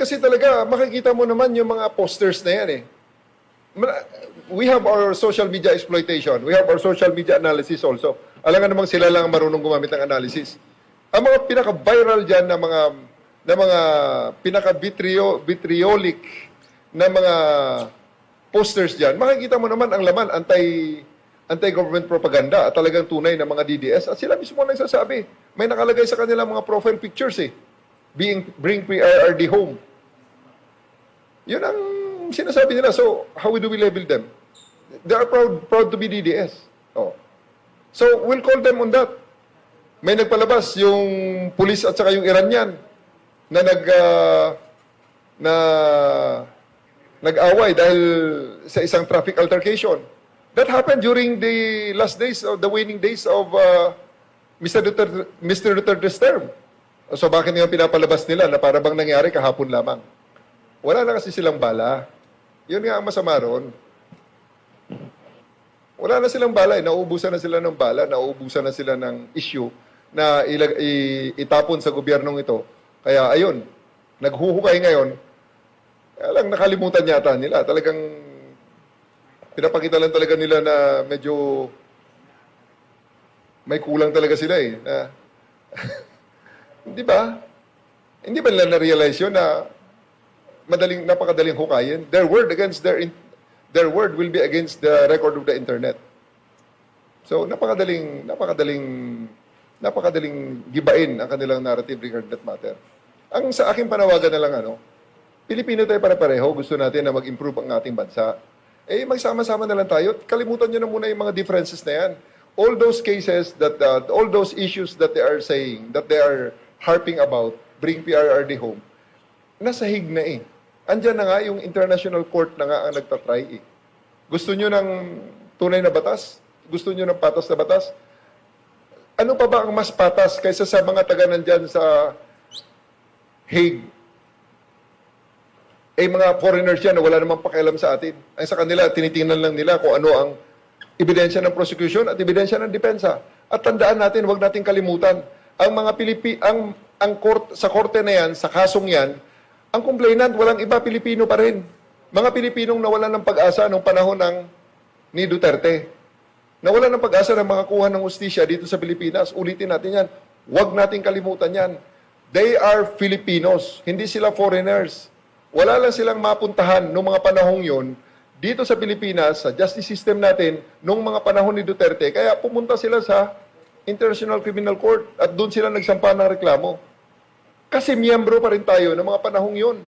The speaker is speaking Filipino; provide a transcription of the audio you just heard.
Kasi talaga, makikita mo naman yung mga posters na yan eh. We have our social media exploitation. We have our social media analysis also. Alam nga namang sila lang ang marunong gumamit ng analysis. Ang mga pinaka-viral dyan na mga na mga pinaka-vitriolic na mga posters dyan, makikita mo naman ang laman anti anti-government propaganda at talagang tunay na mga DDS at sila mismo nagsasabi. May nakalagay sa kanilang mga profile pictures eh. Being, bring PRRD home. Yun ang sinasabi nila. So, how do we label them? They are proud, proud to be DDS. Oh. So, we'll call them on that. May nagpalabas yung pulis at saka yung Iranian na nag ah, na nag-away dahil sa isang traffic altercation. That happened during the last days of the waning days of uh, Mr. Duterte, Mr. Duterte's term. So bakit nga pinapalabas nila na para bang nangyari kahapon lamang? Wala na kasi silang bala. Yun nga ang masama ron. Wala na silang bala. Eh. Nauubusan na sila ng bala. Nauubusan na sila ng issue na ilag, i, itapon sa gobyernong ito. Kaya ayun, naghuhukay ngayon. Kaya lang nakalimutan yata nila. Talagang pinapakita lang talaga nila na medyo may kulang talaga sila eh. Na, Di ba? Hindi ba nila na-realize yun na madaling, napakadaling hukayin? Their word against their, in- their word will be against the record of the internet. So, napakadaling, napakadaling, napakadaling gibain ang kanilang narrative regarding that matter. Ang sa aking panawagan na lang, ano, Pilipino tayo para-pareho, gusto natin na mag-improve ang ating bansa. Eh, magsama-sama na lang tayo. Kalimutan nyo na muna yung mga differences na yan. All those cases that, uh, all those issues that they are saying, that they are harping about, bring PRRD home, nasa hig na eh. Andyan na nga yung international court na nga ang nagtatry eh. Gusto nyo ng tunay na batas? Gusto nyo ng patas na batas? Ano pa ba ang mas patas kaysa sa mga taga nandyan sa Hague? Eh, mga foreigners yan na wala namang pakialam sa atin. Ay sa kanila, tinitingnan lang nila kung ano ang ebidensya ng prosecution at ebidensya ng depensa. At tandaan natin, huwag nating kalimutan, ang mga Pilipi, ang, ang court, sa korte na yan, sa kasong yan, ang complainant, walang iba, Pilipino pa rin. Mga Pilipinong nawalan ng pag-asa nung panahon ng ni Duterte. Nawalan ng pag-asa ng makakuha ng ustisya dito sa Pilipinas. Ulitin natin yan. Huwag nating kalimutan yan. They are Filipinos, hindi sila foreigners. Wala lang silang mapuntahan noong mga panahong yon dito sa Pilipinas, sa justice system natin, noong mga panahon ni Duterte. Kaya pumunta sila sa International Criminal Court at doon sila nagsampa ng reklamo. Kasi miyembro pa rin tayo ng mga panahong yon.